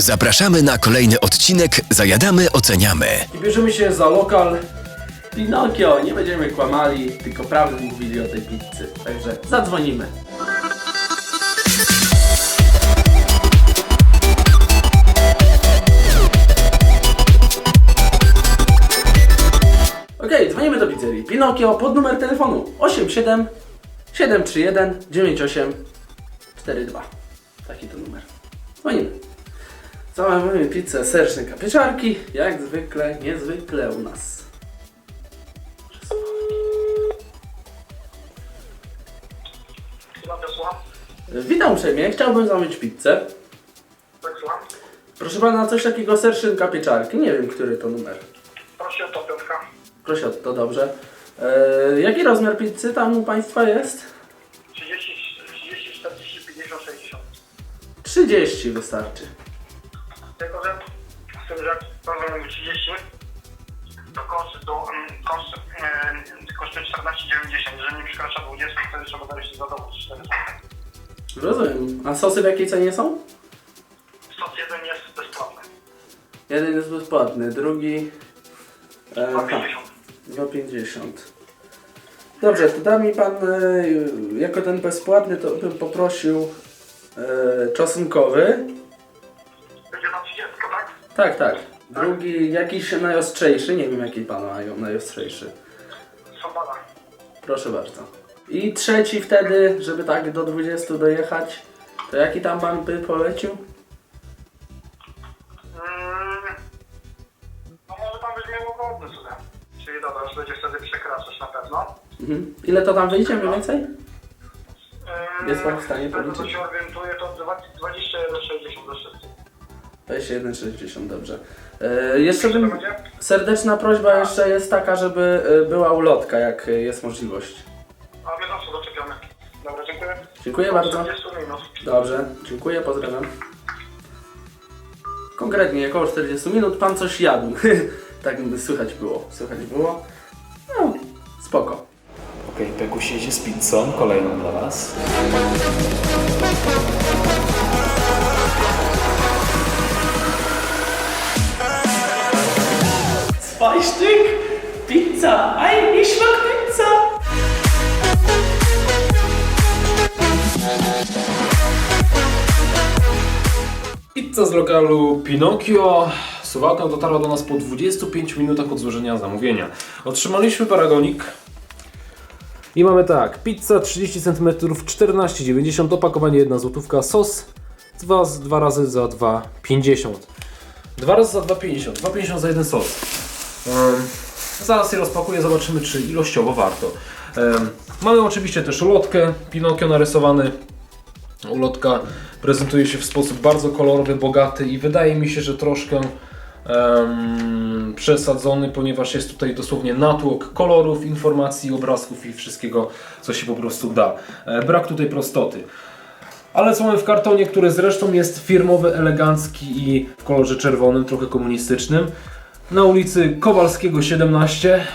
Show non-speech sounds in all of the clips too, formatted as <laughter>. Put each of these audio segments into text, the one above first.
Zapraszamy na kolejny odcinek Zajadamy, oceniamy. I bierzemy się za lokal Pinokio. Nie będziemy kłamali, tylko prawdę mówili o tej pizzy. Także zadzwonimy. Okej, dzwonimy do pizzerii Pinokio pod numer telefonu 87 731 98 42. Taki to numer. Dzwonimy. Zamawiamy pizzę sercznika pieczarki, jak zwykle, niezwykle u nas. Witam uprzejmie, chciałbym zamówić pizzę. Tak. Proszę pana, coś takiego serszynka pieczarki, nie wiem, który to numer. Proszę o to piątka. Proszę, o to dobrze. E, jaki rozmiar pizzy tam u państwa jest? 30, 30, 40, 50, 60. 30 wystarczy. Tylko, że z tym, że rozumiem 30, to koszt, to um, koszt e, kosztuje 14,90. Jeżeli nie przekracza 20, wtedy trzeba dać za dowód 4 zł. Rozumiem. A sosy w jakiej cenie są? Stos jeden jest bezpłatny. Jeden jest bezpłatny, drugi... E, ha, 2,50. 2,50. Dobrze, to da mi pan, e, jako ten bezpłatny, to bym poprosił e, czosnkowy. Będzie na 30, tak? Tak, tak. Drugi jakiś najostrzejszy, nie wiem jaki pan mają najostrzejszy. Sobada. Proszę bardzo. I trzeci wtedy, żeby tak do 20 dojechać, to jaki tam pan by polecił? Mm, no może pan miał łagodny sobie. Czyli dobra, już będzie wtedy przekraczać na pewno. Mhm. Ile to tam wyjdzie mniej więcej? Eee, Jest pan w stanie z tego, co policzyć? się orientuję, to 21,60 do 600. 21,60, dobrze. E, jeszcze bym... Serdeczna prośba jeszcze jest taka, żeby e, była ulotka, jak e, jest możliwość. A zawsze doczepiamy. Dobra, dziękuję. Dziękuję bardzo. 40 minut. Dobrze, dziękuję, pozdrawiam. Konkretnie, około 40 minut pan coś jadł. <laughs> tak słychać było, słychać było. No, spoko. Okej, Pekuś jedzie z pizzą, kolejną dla Was. Zwei Stück Pizza. Ein, ich mag Pizza. Pizza z lokalu Pinokio. Suwałka dotarła do nas po 25 minutach od złożenia zamówienia. Otrzymaliśmy paragonik. I mamy tak, pizza 30 cm 14,90, opakowanie 1 złotówka, sos 2, z- dwa razy za 2,50. Dwa razy za 2,50, 2,50 za jeden sos. Zaraz je rozpakuję, zobaczymy czy ilościowo warto. Mamy oczywiście też ulotkę, Pinokio narysowany. Ulotka prezentuje się w sposób bardzo kolorowy, bogaty i wydaje mi się, że troszkę em, przesadzony, ponieważ jest tutaj dosłownie natłok kolorów, informacji, obrazków i wszystkiego, co się po prostu da. E, brak tutaj prostoty. Ale co mamy w kartonie, który zresztą jest firmowy, elegancki i w kolorze czerwonym, trochę komunistycznym. Na ulicy Kowalskiego 17.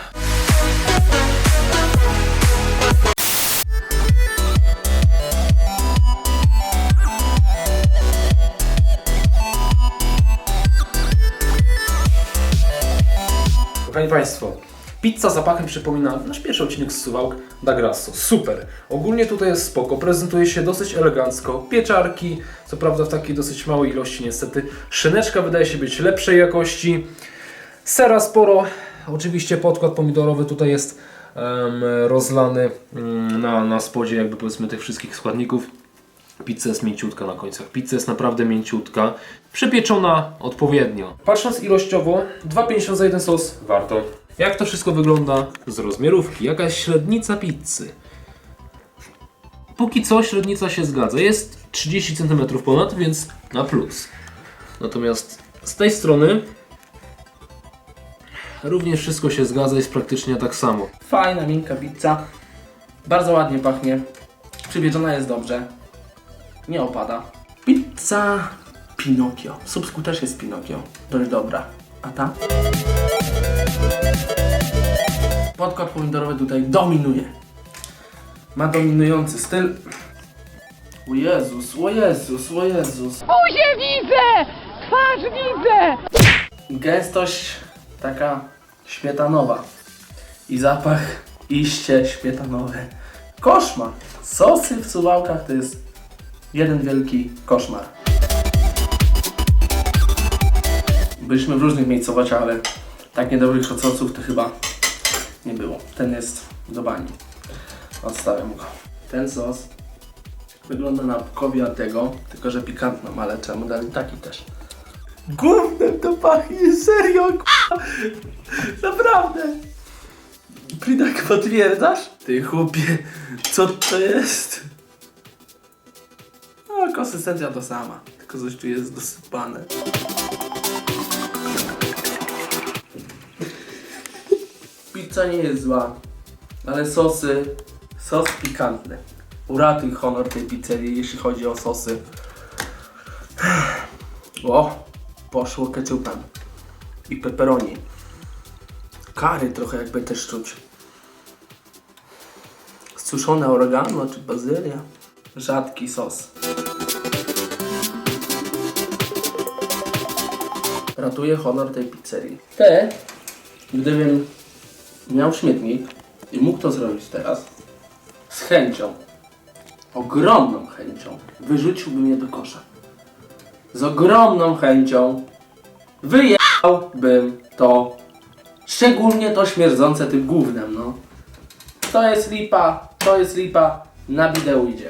Kochani Państwo, pizza zapachem przypomina nasz pierwszy odcinek z Suwałk da Grasso. Super. Ogólnie tutaj jest spoko, prezentuje się dosyć elegancko. Pieczarki, co prawda w takiej dosyć małej ilości niestety. Szyneczka wydaje się być lepszej jakości. Sera sporo. Oczywiście podkład pomidorowy tutaj jest rozlany mm, na, na spodzie jakby powiedzmy tych wszystkich składników. Pizza jest mięciutka na końcach. Pizza jest naprawdę mięciutka. Przypieczona odpowiednio. Patrząc ilościowo, 2,50 za jeden sos warto. Jak to wszystko wygląda z rozmiarówki? Jakaś średnica pizzy. Póki co średnica się zgadza. Jest 30 cm ponad, więc na plus. Natomiast z tej strony również wszystko się zgadza, jest praktycznie tak samo. Fajna, miękka pizza. Bardzo ładnie pachnie. Przypieczona jest dobrze. Nie opada. Pizza Pinokio. W Subsku też jest Pinokio. Dość dobra. A ta? Podkład pomidorowy tutaj dominuje. Ma dominujący styl. O Jezus, o Jezus, o Jezus. buzię widzę! twarz widzę! Gęstość taka śmietanowa. I zapach iście śmietanowy. Koszmar. Sosy w suwałkach to jest jeden wielki koszmar. Byliśmy w różnych miejscowościach, ale tak niedobrych sosów to chyba nie było. Ten jest do bani. Odstawiam go. Ten sos wygląda na kopia tego, tylko że pikantną, ale czemu dali taki też? Gównem to pachnie, serio. <laughs> Naprawdę. Plinak, potwierdzasz? Ty chłopie, co to jest? No, konsystencja to sama, tylko coś tu jest dosypane. Pizza nie jest zła, ale sosy, sos pikantny. Uratuj honor tej pizzerii, jeśli chodzi o sosy. O, poszło ketchupem i pepperoni. Kary trochę jakby też czuć. Suszone oregano czy bazylia. Rzadki sos. Ratuje honor tej pizzerii. Te, gdybym miał śmietnik i mógł to zrobić teraz, z chęcią, ogromną chęcią, wyrzuciłbym je do kosza z ogromną chęcią wyjechałbym to, szczególnie to śmierdzące tym gównem, no. To jest lipa, to jest lipa, na wideo idzie.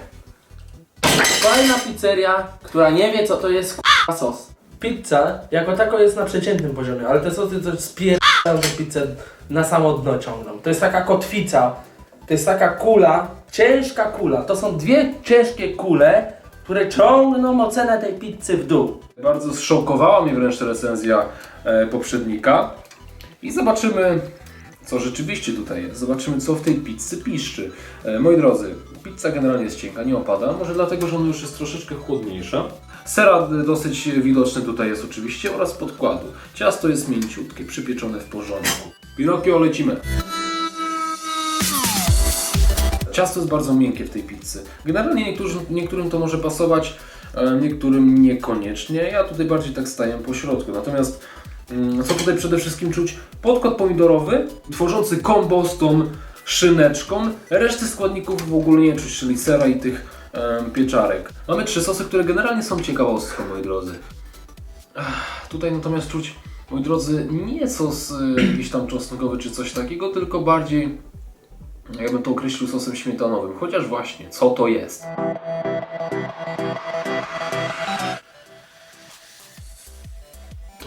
Fajna pizzeria, która nie wie co to jest k***a sos. Pizza jako tako jest na przeciętnym poziomie, ale te sosy to spierają tę pizzę na samo dno ciągną. To jest taka kotwica, to jest taka kula, ciężka kula. To są dwie ciężkie kule, które ciągną ocenę tej pizzy w dół. Bardzo zszokowała mnie wręcz recenzja e, poprzednika. I zobaczymy, co rzeczywiście tutaj jest. Zobaczymy, co w tej pizzy piszczy. E, moi drodzy, pizza generalnie jest cienka, nie opada. Może dlatego, że ona już jest troszeczkę chłodniejsza. Sera dosyć widoczny tutaj jest oczywiście oraz podkładu. Ciasto jest mięciutkie, przypieczone w porządku. Pinokio, lecimy. Ciasto jest bardzo miękkie w tej pizzy. Generalnie niektórzy, niektórym to może pasować, e, niektórym niekoniecznie. Ja tutaj bardziej tak staję po środku. Natomiast mm, co tutaj przede wszystkim czuć? Podkład pomidorowy, tworzący kombo z tą szyneczką. Reszty składników w ogóle nie czuć, czyli sera i tych em, pieczarek. Mamy trzy sosy, które generalnie są ciekawostką, moi drodzy. Ach, Tutaj natomiast czuć, moi drodzy, nie sos y, jakiś tam czosnkowy czy coś takiego, tylko bardziej ja bym to określił sosem śmietanowym. Chociaż właśnie, co to jest?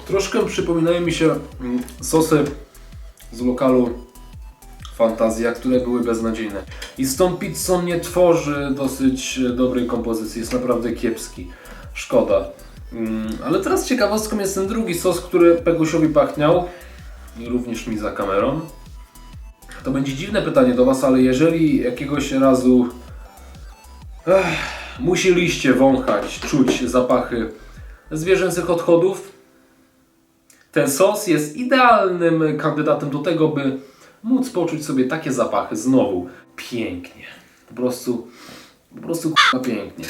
Troszkę przypominają mi się mm, sosy z lokalu Fantazja, które były beznadziejne. I z tą pizzą nie tworzy dosyć e, dobrej kompozycji, jest naprawdę kiepski. Szkoda. Mm, Ale teraz ciekawostką jest ten drugi sos, który Pegusiowi pachniał również mi za kamerą. To będzie dziwne pytanie do Was, ale jeżeli jakiegoś razu ech, musieliście wąchać, czuć zapachy zwierzęcych odchodów, ten sos jest idealnym kandydatem do tego, by móc poczuć sobie takie zapachy znowu. Pięknie. Po prostu, po prostu k***a pięknie.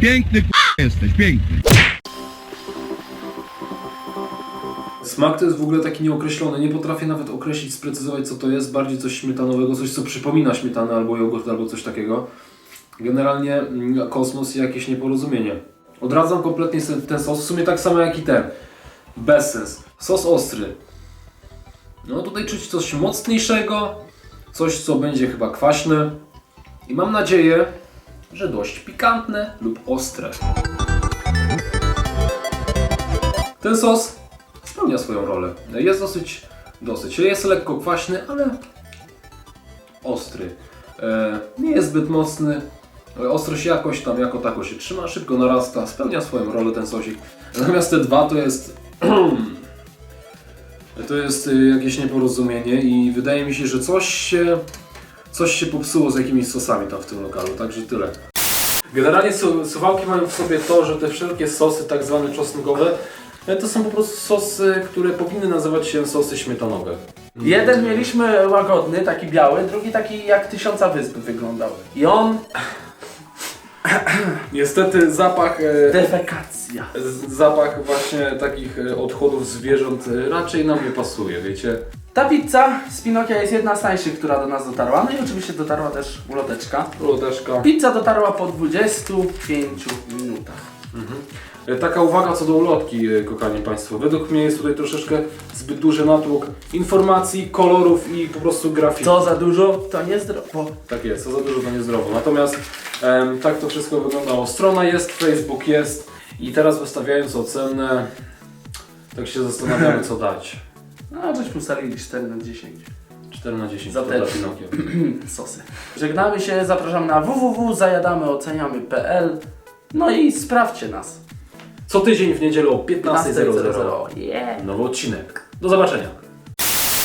Piękny k***a jesteś, piękny. Smak to jest w ogóle taki nieokreślony. Nie potrafię nawet określić, sprecyzować co to jest. Bardziej coś śmietanowego, coś co przypomina śmietanę albo jogurt albo coś takiego. Generalnie mm, kosmos i jakieś nieporozumienie. Odradzam kompletnie ten sos, w sumie tak samo jak i ten. Bez sens. Sos ostry. No tutaj czuć coś mocniejszego, coś co będzie chyba kwaśne i mam nadzieję, że dość pikantne lub ostre. Ten sos spełnia swoją rolę. Jest dosyć, dosyć. Jest lekko kwaśny, ale ostry. E, nie jest zbyt mocny. Ostrość jakoś tam jako tako się trzyma, szybko narasta, spełnia swoją rolę ten sosik. Natomiast te dwa to jest <clears throat> to jest y, jakieś nieporozumienie i wydaje mi się, że coś się coś się popsuło z jakimiś sosami tam w tym lokalu, także tyle. Generalnie su suwałki mają w sobie to, że te wszelkie sosy tak zwane czosnkowe to są po prostu sosy, które powinny nazywać się sosy śmietanowe. Jeden mieliśmy łagodny, taki biały, drugi taki jak tysiąca wysp wyglądał. I on Niestety zapach, e, Defekacja. z- zapach właśnie takich e, odchodów zwierząt e, raczej nam nie pasuje, wiecie? Ta pizza z Pinokia jest jedna z tańszych, która do nas dotarła. No i oczywiście dotarła też uloteczka. Lodeczka. Pizza dotarła po 25 minutach. E, Taka uwaga co do ulotki, e, kochani Państwo. Według mnie jest tutaj troszeczkę zbyt duży natłok informacji, kolorów i po prostu grafiki. Co za dużo, to niezdrowo. Tak jest, co za dużo to niezdrowo. Natomiast em, tak to wszystko wyglądało. Strona jest, Facebook jest i teraz wystawiając ocenę, tak się zastanawiamy co dać. <laughs> No, żeśmy ustalili 4 na 10. 4 na 10 Za to te- dla Pinokio. <clears throat> Sosy. Żegnamy się, zapraszamy na www.zajadameoceniamy.pl No i sprawdźcie nas. Co tydzień w niedzielę o 15.00 15.00. Yeah. nowy odcinek. Do zobaczenia.